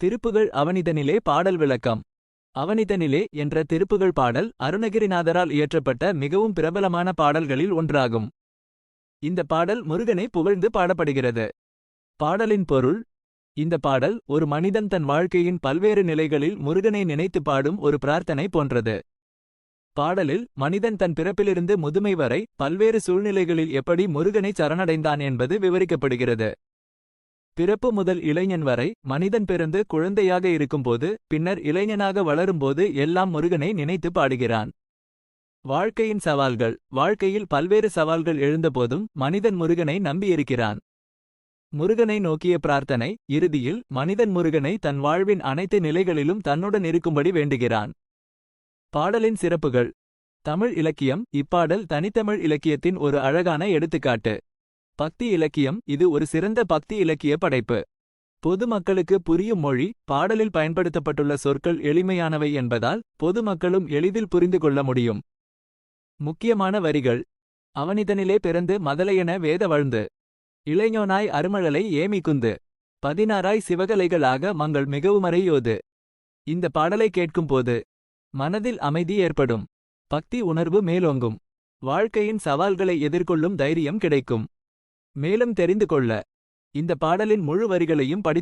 திருப்புகள் அவனிதனிலே பாடல் விளக்கம். அவனிதனிலே என்ற திருப்புகள் பாடல் அருணகிரிநாதரால் இயற்றப்பட்ட மிகவும் பிரபலமான பாடல்களில் ஒன்றாகும். இந்த பாடல் முருகனை புகழ்ந்து பாடப்படுகிறது. பாடலின் பொருள் இந்த பாடல் ஒரு மனிதன் தன் வாழ்க்கையின் பல்வேறு நிலைகளில் முருகனை நினைத்து பாடும் ஒரு பிரார்த்தனை போன்றது. பாடலில் மனிதன் தன் பிறப்பிலிருந்து முதுமை வரை பல்வேறு சூழ்நிலைகளில் எப்படி முருகனை சரணடைந்தான் என்பது விவரிக்கப்படுகிறது. பிறப்பு முதல் இளைஞன் வரை மனிதன் பிறந்து குழந்தையாக இருக்கும்போது பின்னர் இளைஞனாக வளரும்போது எல்லாம் முருகனை நினைத்து பாடுகிறான். வாழ்க்கையின் சவால்கள். வாழ்க்கையில் பல்வேறு சவால்கள் எழுந்தபோதும் மனிதன் முருகனை நம்பியிருக்கிறான். முருகனை நோக்கிய பிரார்த்தனை இறுதியில் மனிதன் முருகனை தன் வாழ்வின் அனைத்து நிலைகளிலும் தன்னுடன் இருக்கும்படி வேண்டுகிறான். பாடலின் சிறப்புகள். தமிழ் இலக்கியம். இப்பாடல் தனித்தமிழ் இலக்கியத்தின் ஒரு அழகான எடுத்துக்காட்டு. பக்தி இலக்கியம் இது ஒரு சிறந்த பக்தி இலக்கிய படைப்பு. பொதுமக்களுக்கு புரியும் மொழி பாடலில் பயன்படுத்தப்பட்டுள்ள சொற்கள் எளிமையானவை என்பதால் பொதுமக்களும் எளிதில் புரிந்து கொள்ள முடியும். முக்கியமான வரிகள். அவனிதனிலே பிறந்து மதலையென வேத வழ்ந்து. இளைஞனாய் அருமழலை ஏமிக்குந்து பதினாறாய் சிவகலைகளாக மங்கள் மிகவுமறையோது இந்த பாடலை கேட்கும்போது மனதில் அமைதி ஏற்படும். பக்தி உணர்வு மேலோங்கும். வாழ்க்கையின் சவால்களை எதிர்கொள்ளும் தைரியம் கிடைக்கும். மேலும் தெரிந்து கொள்ள இந்த பாடலின் முழு வரிகளையும் படி